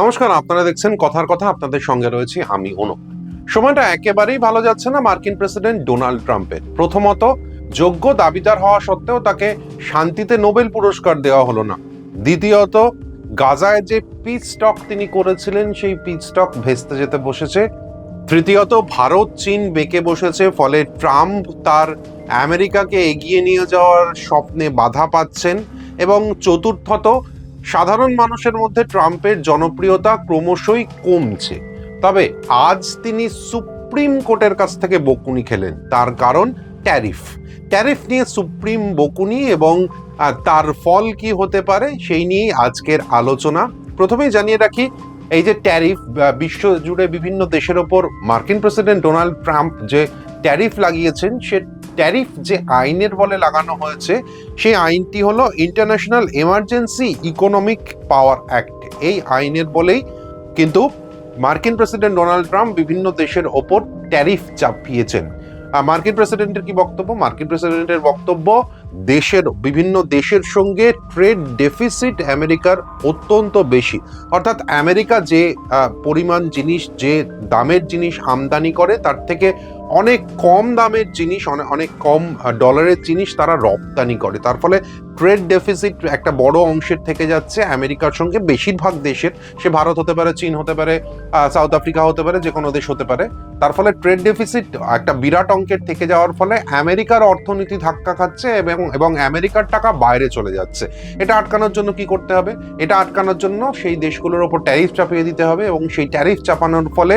নমস্কার, আপনারা দেখছেন কথার কথা, আপনাদের সঙ্গে রয়েছি আমি অনু সময়টা একেবারেই ভালো যাচ্ছে না মার্কিন প্রেসিডেন্ট ডোনাল্ড ট্রাম্পের। প্রথমত, যোগ্য দাবিদার হওয়া সত্ত্বেও তাকে শান্তিতে নোবেল পুরস্কার দেওয়া হলো না। দ্বিতীয়ত, গাজায় যে পিচ স্টক তিনি করেছিলেন, সেই পিচ স্টক ভেস্তে যেতে বসেছে। তৃতীয়ত, ভারত চীন বেঁকে বসেছে, ফলে ট্রাম্প তার আমেরিকাকে এগিয়ে নিয়ে যাওয়ার স্বপ্নে বাধা পাচ্ছেন। এবং চতুর্থত সাধারণ মানুষের মধ্যে ট্রাম্পের জনপ্রিয়তা ক্রমশই কমছে। তবে আজ তিনি সুপ্রিম কোর্টের কাছ থেকে বকুনি খেলেন। তার কারণ ট্যারিফ। ট্যারিফ নিয়ে সুপ্রিম বকুনি এবং তার ফল কি হতে পারে সেই নিয়েই আজকের আলোচনা। প্রথমেই জানিয়ে রাখি, এই যে ট্যারিফ বিশ্ব জুড়ে বিভিন্ন দেশের ওপর মার্কিন প্রেসিডেন্ট ডোনাল্ড ট্রাম্প যে ট্যারিফ লাগিয়েছেন, সে ট্যারিফ যে আইনের বলে লাগানো হয়েছে, সেই আইনটি হলো international emergency economic power act এই আইনের বলেই কিন্তু মার্কিন প্রেসিডেন্ট ডোনাল্ড ট্রাম্প বিভিন্ন দেশের ওপর ট্যারিফ চাপিয়েছেন। মার্কিন প্রেসিডেন্টের কি বক্তব্য? মার্কিন প্রেসিডেন্টের বক্তব্য, দেশের, বিভিন্ন দেশের সঙ্গে ট্রেড ডেফিসিট আমেরিকার অত্যন্ত বেশি। অর্থাৎ আমেরিকা যে পরিমাণ জিনিস, যে দামের জিনিস আমদানি করে, তার থেকে অনেক কম দামের জিনিস অনেক কম ডলারের জিনিস তারা রপ্তানি করে। তার ফলে ট্রেড ডেফিসিট একটা বড় অংশের থেকে যাচ্ছে। আমেরিকার সঙ্গে বেশিরভাগ দেশের, সে ভারত হতে পারে, চীন হতে পারে সাউথ আফ্রিকা হতে পারে, যে কোনো দেশ হতে পারে। তার ফলে ট্রেড ডেফিসিট একটা বিরাট অঙ্কের থেকে যাওয়ার ফলে আমেরিকার অর্থনীতি ধাক্কা খাচ্ছে এবং এবং আমেরিকার টাকা বাইরে চলে যাচ্ছে। এটা আটকানোর জন্য কি করতে হবে? এটা আটকানোর জন্য সেই দেশগুলোর ওপর ট্যারিফ চাপিয়ে দিতে হবে এবং সেই ট্যারিফ চাপানোর ফলে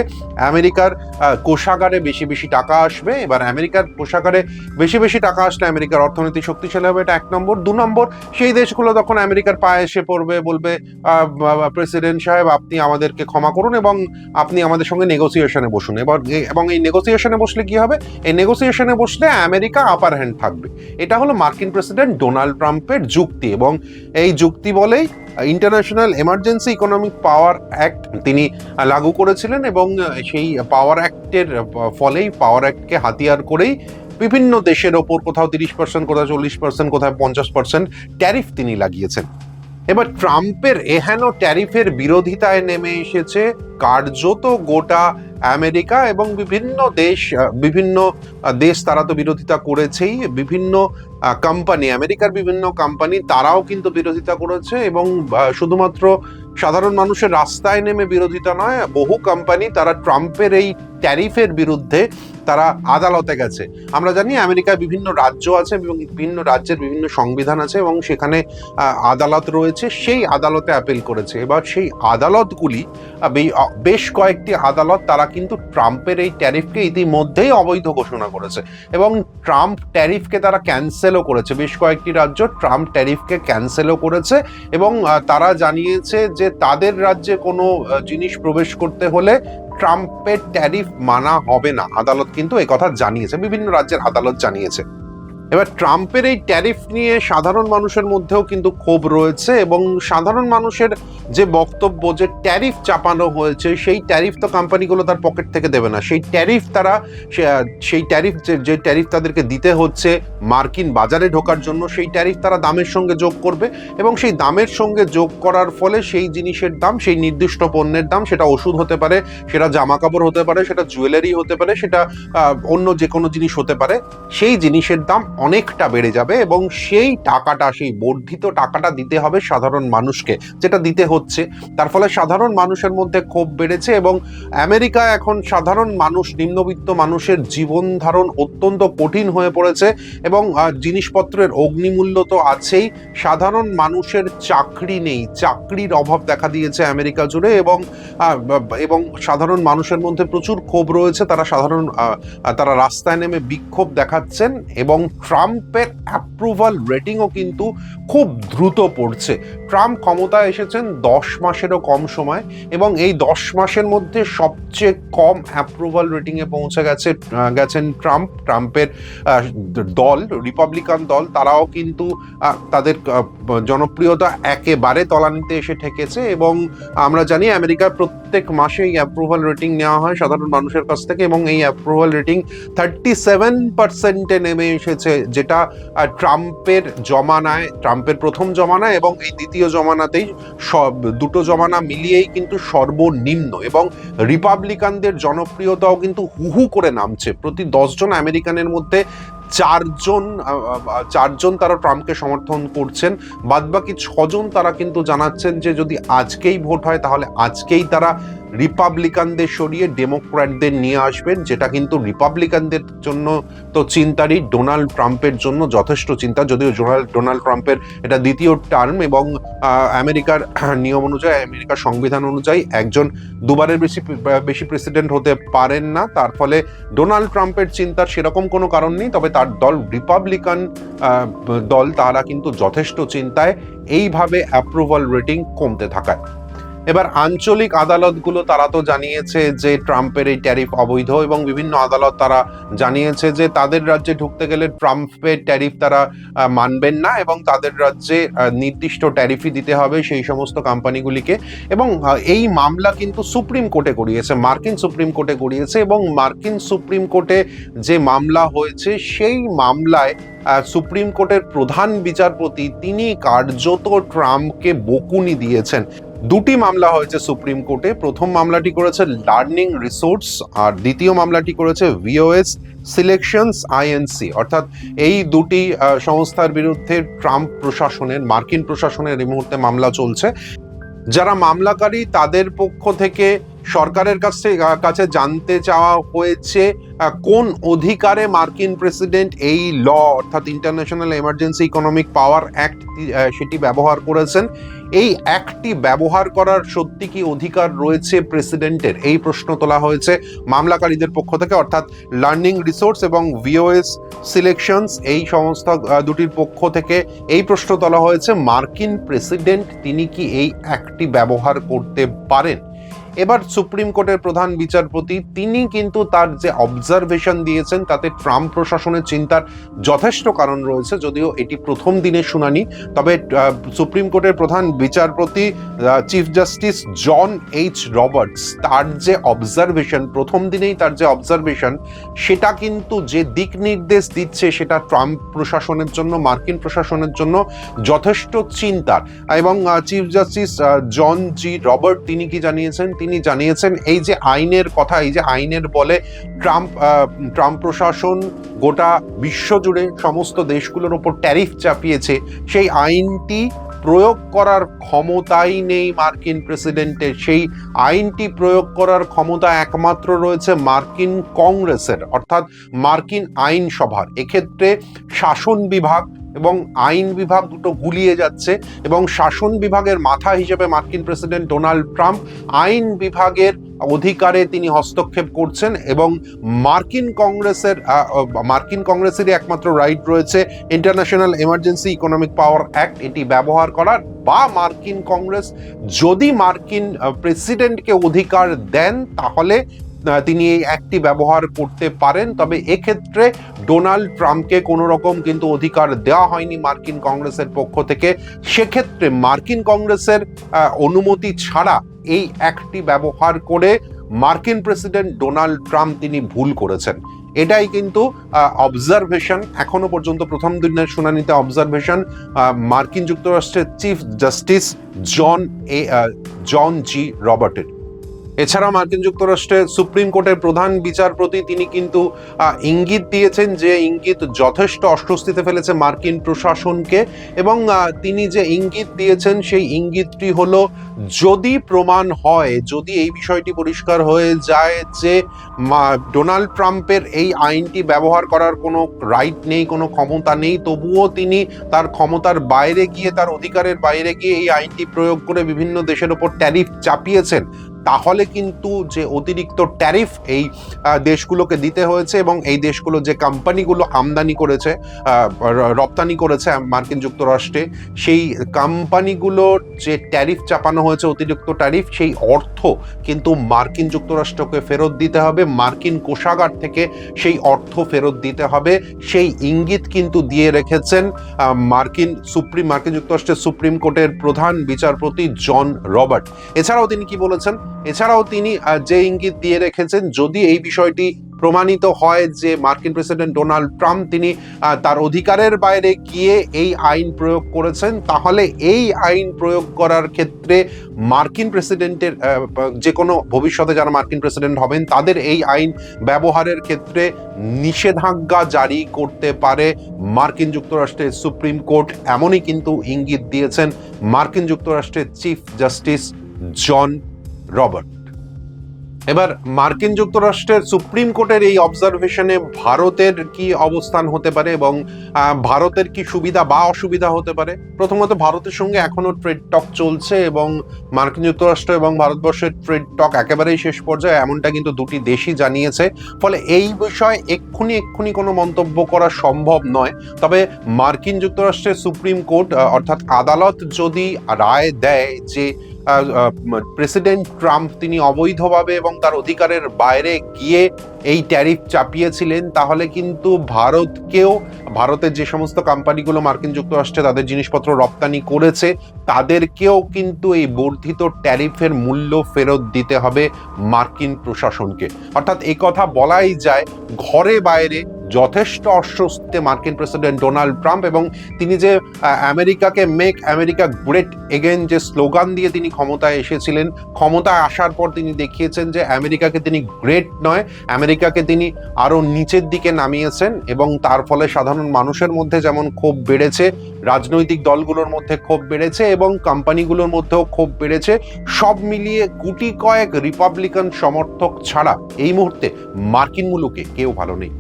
আমেরিকার কোষাগারে বেশি বেশি টাকা আসবে। এবার আমেরিকার কোষাগারে বেশি বেশি টাকা আসলে আমেরিকার অর্থনীতি শক্তিশালী হবে। এটা এক নম্বর। দু নম্বর সেই দেশগুলো তখন আমেরিকার পায়ে এসে পড়বে, বলবে প্রেসিডেন্ট সাহেব, আপনি আমাদেরকে ক্ষমা করুন এবং আপনি আমাদের সঙ্গে নেগোসিয়েশনে বসুন। এবার এবং এই নেগোসিয়েশনে বসলে কি হবে? এই নেগোসিয়েশনে বসলে আমেরিকা আপার হ্যান্ড থাকবে। এটা হলো মার্কিন প্রেসিডেন্ট ডোনাল্ড ট্রাম্পের যুক্তি এবং এই যুক্তি বলেই international emergency economic power act তিনি লাগু করেছিলেন এবং সেই পাওয়ার অ্যাক্টের ফলেই পাওয়ার অ্যাক্টকে হাতিয়ার করেই বিভিন্ন দেশের ওপর কোথাও তিরিশ পার্সেন্ট কোথাও চল্লিশ পার্সেন্ট কোথাও পঞ্চাশ পার্সেন্ট ট্যারিফ তিনি লাগিয়েছেন। এবার ট্রাম্পের এহেন ট্যারিফের বিরোধিতায় নেমে এসেছে কার্যত গোটা আমেরিকা এবং বিভিন্ন দেশ বিভিন্ন দেশ তারা তো বিরোধিতা করেছেই, বিভিন্ন কোম্পানি আমেরিকার বিভিন্ন কোম্পানি তারাও কিন্তু বিরোধিতা করেছে এবং শুধুমাত্র সাধারণ মানুষের রাস্তায় নেমে বিরোধিতা নয়, বহু কোম্পানি তারা ট্রাম্পের এই ট্যারিফের বিরুদ্ধে তারা আদালতে গেছে। আমরা জানি আমেরিকায় বিভিন্ন রাজ্য আছে এবং বিভিন্ন রাজ্যের বিভিন্ন সংবিধান আছে এবং সেখানে আদালত রয়েছে। সেই আদালতে অ্যাপিল করেছে। এবার সেই আদালতগুলি বেশ কয়েকটি আদালত তারা কিন্তু ট্রাম্পের এই ট্যারিফকে ইতিমধ্যেই অবৈধ ঘোষণা করেছে এবং ট্রাম্প ট্যারিফকে তারা ক্যান্সেলও করেছে। বেশ কয়েকটি রাজ্য ট্রাম্প ট্যারিফকে ক্যান্সেলও করেছে এবং তারা জানিয়েছে যে তাদের রাজ্যে কোনো জিনিস প্রবেশ করতে হলে ট্রাম্পের ট্যারিফ মানা হবে না। আদালত কিন্তু কথা জানিয়েছে বিভিন্ন রাজ্যের আদালত জানিয়েছে। এবার ট্রাম্পের এই ট্যারিফ নিয়ে সাধারণ মানুষের মধ্যেও কিন্তু ক্ষোভ রয়েছে এবং সাধারণ মানুষের যে বক্তব্য যে ট্যারিফ চাপানো হয়েছে, সেই ট্যারিফ তো কোম্পানিগুলো তার পকেট থেকে দেবে না। সেই ট্যারিফ তারা সেই ট্যারিফ যে ট্যারিফ তাদেরকে দিতে হচ্ছে মার্কিন বাজারে ঢোকার জন্য, সেই ট্যারিফ তারা দামের সঙ্গে যোগ করবে এবং সেই দামের সঙ্গে যোগ করার ফলে সেই জিনিসের দাম, সেই নির্দিষ্ট পণ্যের দাম, সেটা ওষুধ হতে পারে, সেটা জামা কাপড় হতে পারে, সেটা জুয়েলারি হতে পারে, সেটা অন্য যে কোনো জিনিস হতে পারে, সেই জিনিসের দাম অনেকটা বেড়ে যাবে এবং সেই টাকাটা, সেই বর্ধিত টাকাটা দিতে হবে সাধারণ মানুষকে, যেটা দিতে হচ্ছে। তার ফলে সাধারণ মানুষের মধ্যে ক্ষোভ বেড়েছে এবং আমেরিকা এখন সাধারণ মানুষ, নিম্নবিত্ত মানুষের জীবন ধারণ অত্যন্ত কঠিন হয়ে পড়েছে এবং জিনিসপত্রের অগ্নিমূল্য তো আছেই। সাধারণ মানুষের চাকরি নেই, চাকরির অভাব দেখা দিয়েছে আমেরিকা জুড়ে এবং এবং সাধারণ মানুষের মধ্যে প্রচুর ক্ষোভ রয়েছে। তারা সাধারণ তারা রাস্তায় নেমে বিক্ষোভ দেখাচ্ছেন এবং ট্রাম্পের অ্যাপ্রুভাল রেটিংও কিন্তু খুব দ্রুত পড়ছে। ট্রাম্প ক্ষমতায় এসেছেন দশ মাসেরও কম সময় এবং এই দশ মাসের মধ্যে সবচেয়ে কম অ্যাপ্রুভাল রেটিংয়ে পৌঁছে গেছে গেছেন ট্রাম্প ট্রাম্পের দল রিপাবলিকান দল, তারাও কিন্তু তাদের জনপ্রিয়তা একেবারে তলানিতে এসে ঠেকেছে এবং আমরা জানি আমেরিকার প্রত্যেক মাসে এই অ্যাপ্রুভাল রেটিং নেওয়া হয় সাধারণ মানুষের কাছ থেকে এবং এই অ্যাপ্রুভাল রেটিং থার্টি সেভেন পার্সেন্টে নেমে এসেছে যেটা ট্রাম্পের জমানায়, ট্রাম্পের প্রথম জমানায় এবং এই দ্বিতীয় জমানাতেই সব, দুটো জমানা মিলিয়েই কিন্তু সর্বনিম্ন এবং রিপাবলিকানদের জনপ্রিয়তাও কিন্তু হুহু করে নামছে। প্রতি দশজন আমেরিকানের মধ্যে চারজন চারজন তারা ট্রাম্পকে সমর্থন করছেন, বাদবাকি ছজন তারা কিন্তু জানাচ্ছেন যে যদি আজকেই ভোট হয় তাহলে আজকেই তারা রিপাবলিকানদের সরিয়ে ডেমোক্র্যাটদের নিয়ে আসবেন, যেটা কিন্তু রিপাবলিকানদের জন্য তো চিন্তারই, ডোনাল্ড ট্রাম্পের জন্য যথেষ্ট চিন্তা, যদিও ডোনাল্ড ট্রাম্পের এটা দ্বিতীয় টার্ম এবং আমেরিকার নিয়ম অনুযায়ী, আমেরিকার সংবিধান অনুযায়ী একজন দুবারের বেশি বেশি প্রেসিডেন্ট হতে পারেন না। তার ফলে ডোনাল্ড ট্রাম্পের চিন্তার সেরকম কোনো কারণ নেই, তবে তার দল, রিপাবলিকান দল, তারা কিন্তু যথেষ্ট চিন্তায়, এইভাবে অ্যাপ্রুভাল রেটিং কমতে থাকায়। এবার আঞ্চলিক আদালতগুলো তারা তো জানিয়েছে যে ট্রাম্পের এই ট্যারিফ অবৈধ এবং বিভিন্ন আদালত তারা জানিয়েছে যে তাদের রাজ্যে ঢুকতে গেলে ট্রাম্পের ট্যারিফ তারা মানবেন না এবং তাদের রাজ্যে নির্দিষ্ট ট্যারিফই দিতে হবে সেই সমস্ত কোম্পানিগুলিকে এবং এই মামলা কিন্তু সুপ্রিম কোর্টে গড়িয়েছে মার্কিন সুপ্রিম কোর্টে গড়িয়েছে এবং মার্কিন সুপ্রিম কোর্টে যে মামলা হয়েছে সেই মামলায় সুপ্রিম কোর্টের প্রধান বিচারপতি তিনি কার্যত ট্রাম্পকে বকুনি দিয়েছেন। দুটি মামলা হয়েছে সুপ্রিম কোর্টে। প্রথম মামলাটি করেছে লার্নিং রিসোর্স আর দ্বিতীয় মামলাটি করেছে ভিওএস সিলেকশনস আইএনসি অর্থাৎ এই দুটি সংস্থার বিরুদ্ধে ট্রাম্প প্রশাসনের, মার্কিন প্রশাসনের এই মুহূর্তে মামলা চলছে। যারা মামলাকারী, তাদের পক্ষ থেকে সরকারের কাছে কাছে জানতে চাওয়া হয়েছে কোন অধিকারে মার্কিন প্রেসিডেন্ট এই ল, অর্থাৎ international emergency economic power act সেটি ব্যবহার করেছেন। এই অ্যাক্টটি ব্যবহার করার সত্যি কি অধিকার রয়েছে প্রেসিডেন্টের? এই প্রশ্ন তোলা হয়েছে মামলাকারীদের পক্ষ থেকে, অর্থাৎ লার্নিং রিসোর্স এবং ভিওএস সিলেকশনস এই সংস্থা দুটির পক্ষ থেকে এই প্রশ্ন তোলা হয়েছে, মার্কিন প্রেসিডেন্ট তিনি কি এই অ্যাক্টটি ব্যবহার করতে পারেন? এবার সুপ্রিম কোর্টের প্রধান বিচারপতি, তিনি কিন্তু তার যে অবজারভেশন দিয়েছেন, তাতে ট্রাম্প প্রশাসনের চিন্তার যথেষ্ট কারণ রয়েছে, যদিও এটি প্রথম দিনের শুনানি। তবে সুপ্রিম কোর্টের প্রধান বিচারপতি chief justice John H Roberts তার যে অবজারভেশন প্রথম দিনেই তার যে অবজারভেশন সেটা কিন্তু যে দিক নির্দেশ দিচ্ছে, সেটা ট্রাম্প প্রশাসনের জন্য, মার্কিন প্রশাসনের জন্য যথেষ্ট চিন্তার। এবং chief justice John G Robert তিনি কি জানিয়েছেন? তিনি জানিয়েছেন, এই যে আইনের কথা, এই যে আইনের বলে ট্রাম্প ট্রাম্প প্রশাসন গোটা বিশ্বজুড়ে সমস্ত দেশগুলোর ওপর ট্যারিফ চাপিয়েছে, সেই আইনটি প্রয়োগ করার ক্ষমতাই নেই মার্কিন প্রেসিডেন্টের। সেই আইনটি প্রয়োগ করার ক্ষমতা একমাত্র রয়েছে মার্কিন কংগ্রেসের, অর্থাৎ মার্কিন আইনসভার। এক্ষেত্রে শাসন বিভাগ এবং আইন বিভাগ দুটো গুলিয়ে যাচ্ছে এবং শাসন বিভাগের মাথা হিসেবে মার্কিন প্রেসিডেন্ট ডোনাল্ড ট্রাম্প আইন বিভাগের অধিকারে তিনি হস্তক্ষেপ করছেন এবং মার্কিন কংগ্রেসের মার্কিন কংগ্রেসেরই একমাত্র রাইট রয়েছে international emergency economic power act. এটি ব্যবহার করার বা মার্কিন কংগ্রেস যদি মার্কিন প্রেসিডেন্টকে অধিকার দেন তাহলে তিনি এই অ্যাক্টটি ব্যবহার করতে পারেন, তবে এক্ষেত্রে ডোনাল্ড ট্রাম্পকে কোনো রকম কিন্তু অধিকার দেওয়া হয়নি মার্কিন কংগ্রেসের পক্ষ থেকে। সেক্ষেত্রে মার্কিন কংগ্রেসের অনুমতি ছাড়া এই অ্যাক্টটি ব্যবহার করে মার্কিন প্রেসিডেন্ট ডোনাল্ড ট্রাম্প তিনি ভুল করেছেন। এটাই কিন্তু অবজারভেশন এখনও পর্যন্ত প্রথম দিনের শুনানিতে অবজারভেশন মার্কিন যুক্তরাষ্ট্রের চিফ জাস্টিস জন এ জন জি রবার্টের এছাড়া মার্কিন যুক্তরাষ্ট্রের সুপ্রিম কোর্টের প্রধান বিচারপতি তিনি কিন্তু ইঙ্গিত দিয়েছেন যে ইঙ্গিত যথেষ্ট অস্বস্তিতে ফেলেছে মার্কিন প্রশাসনকে এবং তিনি যে ইঙ্গিত দিয়েছেন সেই ইঙ্গিতটি হলো, যদি প্রমাণ হয়, যদি এই বিষয়টি পরিষ্কার হয়ে যায় যে ডোনাল্ড ট্রাম্পের এই আইনটি ব্যবহার করার কোনো রাইট নেই, কোনো ক্ষমতা নেই, তবুও তিনি তার ক্ষমতার বাইরে গিয়ে, তার অধিকারের বাইরে গিয়ে এই আইনটি প্রয়োগ করে বিভিন্ন দেশের ওপর ট্যারিফ চাপিয়েছেন তাহলে কিন্তু যে অতিরিক্ত ট্যারিফ এই দেশগুলোকে দিতে হয়েছে এবং এই দেশগুলো যে কোম্পানিগুলো আমদানি করেছে রপ্তানি করেছে মার্কিন যুক্তরাষ্ট্রে, সেই কোম্পানিগুলোর যে ট্যারিফ চাপানো হয়েছে, অতিরিক্ত ট্যারিফ, সেই অর্থ কিন্তু মার্কিন যুক্তরাষ্ট্রকে ফেরত দিতে হবে, মার্কিন কোষাগার থেকে সেই অর্থ ফেরত দিতে হবে, সেই ইঙ্গিত কিন্তু দিয়ে রেখেছেন মার্কিন সুপ্রিম, মার্কিন যুক্তরাষ্ট্রের সুপ্রিম কোর্টের প্রধান বিচারপতি জন রবার্ট। এছাড়াও তিনি কি বলেছেন? এছাড়াও তিনি যে ইঙ্গিত দিয়ে রেখেছেন, যদি এই বিষয়টি প্রমাণিত হয় যে মার্কিন প্রেসিডেন্ট ডোনাল্ড ট্রাম্প তিনি তার অধিকারের বাইরে গিয়ে এই আইন প্রয়োগ করেছেন, তাহলে এই আইন প্রয়োগ করার ক্ষেত্রে মার্কিন প্রেসিডেন্টের যে কোনো ভবিষ্যতে যারা মার্কিন প্রেসিডেন্ট হবেন, তাদের এই আইন ব্যবহারের ক্ষেত্রে নিষেধাজ্ঞা জারি করতে পারে মার্কিন যুক্তরাষ্ট্রের সুপ্রিম কোর্ট। এমনই কিন্তু ইঙ্গিত দিয়েছেন মার্কিন যুক্তরাষ্ট্রের চিফ জাস্টিস জন রবার্ট। এবার মার্কিন যুক্তরাষ্ট্রের সুপ্রিম কোর্টের এই অবজারভেশনে ভারতের কি অবস্থান হতে পারে এবং ভারতের কি সুবিধা বা অসুবিধা হতে পারে? প্রথমত ভারতের সঙ্গে এখনও ট্রেড টক চলছে এবং মার্কিন যুক্তরাষ্ট্র এবং ভারতবর্ষের ট্রেড টক একেবারেই শেষ পর্যায়ে, এমনটা কিন্তু দুটি দেশই জানিয়েছে। ফলে এই বিষয়ে এক্ষুনি এক্ষুনি কোনো মন্তব্য করা সম্ভব নয়। তবে মার্কিন যুক্তরাষ্ট্রের সুপ্রিম কোর্ট অর্থাৎ আদালত যদি রায় দেয় যে প্রেসিডেন্ট ট্রাম্প তিনি অবৈধভাবে এবং তার অধিকারের বাইরে গিয়ে এই ট্যারিফ চাপিয়েছিলেন, তাহলে কিন্তু ভারতকেও, ভারতের যে সমস্ত কোম্পানিগুলো মার্কিন যুক্তরাষ্ট্রে তাদের জিনিসপত্র রপ্তানি করেছে, তাদেরকেও কিন্তু এই বর্ধিত ট্যারিফের মূল্য ফেরত দিতে হবে মার্কিন প্রশাসনকে। অর্থাৎ কথা বলাই যায়, ঘরে বাইরে যথেষ্ট অস্বস্তিতে মার্কিন প্রেসিডেন্ট ডোনাল্ড ট্রাম্প এবং তিনি যে আমেরিকাকে মেক আমেরিকা গ্রেট এগেন যে স্লোগান দিয়ে তিনি ক্ষমতায় এসেছিলেন, ক্ষমতায় আসার পর তিনি দেখিয়েছেন যে আমেরিকাকে তিনি গ্রেট নয়, আমেরিকাকে তিনি আরও নিচের দিকে নামিয়েছেন এবং তার ফলে সাধারণ মানুষের মধ্যে যেমন ক্ষোভ বেড়েছে, রাজনৈতিক দলগুলোর মধ্যে ক্ষোভ বেড়েছে এবং কোম্পানিগুলোর মধ্যেও ক্ষোভ বেড়েছে, সব মিলিয়ে গুটি কয়েক রিপাবলিকান সমর্থক ছাড়া এই মুহূর্তে মার্কিন মুলুকে কেউ ভালো নেই।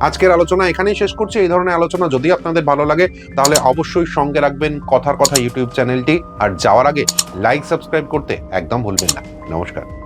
আজকের আলোচনা এখানেই শেষ করছি। এই ধরনের আলোচনা যদি আপনাদের ভালো লাগে, তাহলে অবশ্যই সঙ্গে রাখবেন কথার কথা ইউটিউব চ্যানেলটি। আর যাওয়ার আগে লাইক সাবস্ক্রাইব করতে একদম ভুলবেন না। নমস্কার।